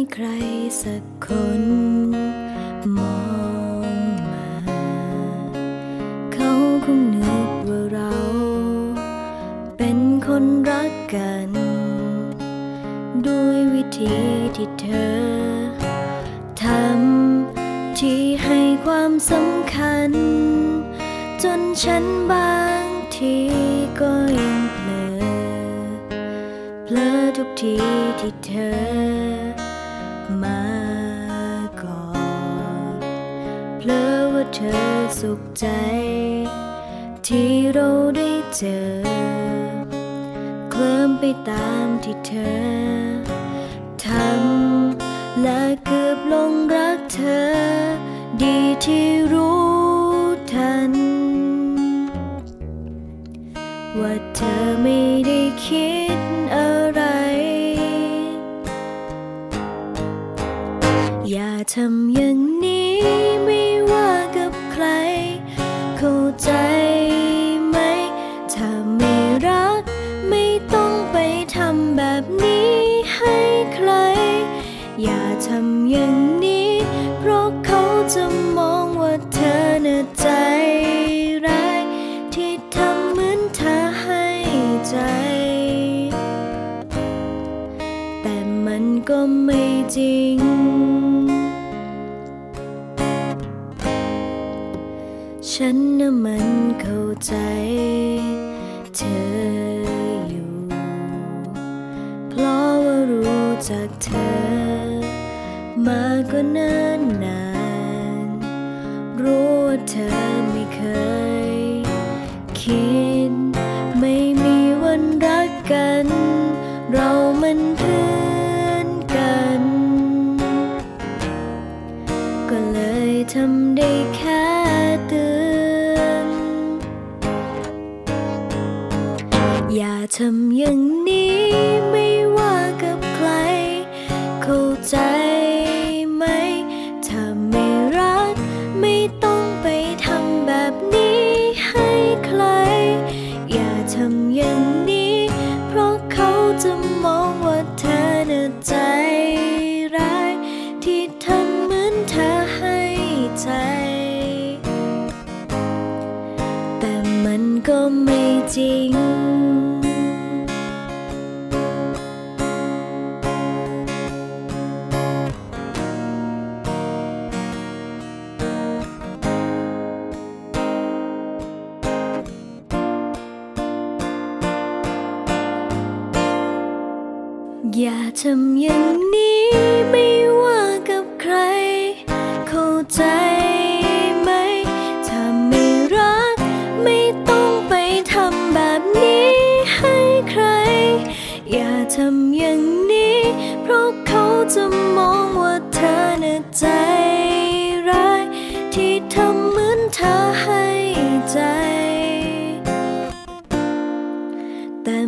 ีใครสักคน มองมา เขาคงนึกว่าเรา เป็นคนรักกัน ด้วยวิธีที่เธอทำที่ให้ความสำคัญ จนฉันบางทีก็ยังเผลอเพลอทุกทีที่เธอ เธอสุขใจ ที่เราได้เจอ เคลิ้มไปตามที่เธอทำและเกือบลงรักเธอ ดีที่รู้ทัน ว่าเธอไม่ได้คิดอะไร อย่าทำอย่างนี้ไม่ ใจไหม ถ้าไม่รัก ไม่ต้องไปทำแบบนี้ให้ใคร อย่าทำอย่างนี้ เพราะเขาจะมองว่าเธอน่ะใจร้ายที่ทำเหมือนเธอให้ใจ แต่มันก็ไม่จริง ฉันน่ะมันเข้าใจ เธออยู่ เพราะว่ารู้จักเธอ มาก็เนิ่นนาน รู้ว่าเธอไม่เคย คิด ไม่มีวันรักกัน เรามันเพื่อนกัน ก็เลยทำได้แค่ อย่าทำอย่างนี้ไม่ว่ากับใครเข้าใจ ก็ไม่จริง อย่าทำอย่างนี้ไม่ำอย่างนี้ เพราะเขาจะมองว่าเธอน่ะใจร้าย ที่ทำเหมือนเธอให้ใจ แต่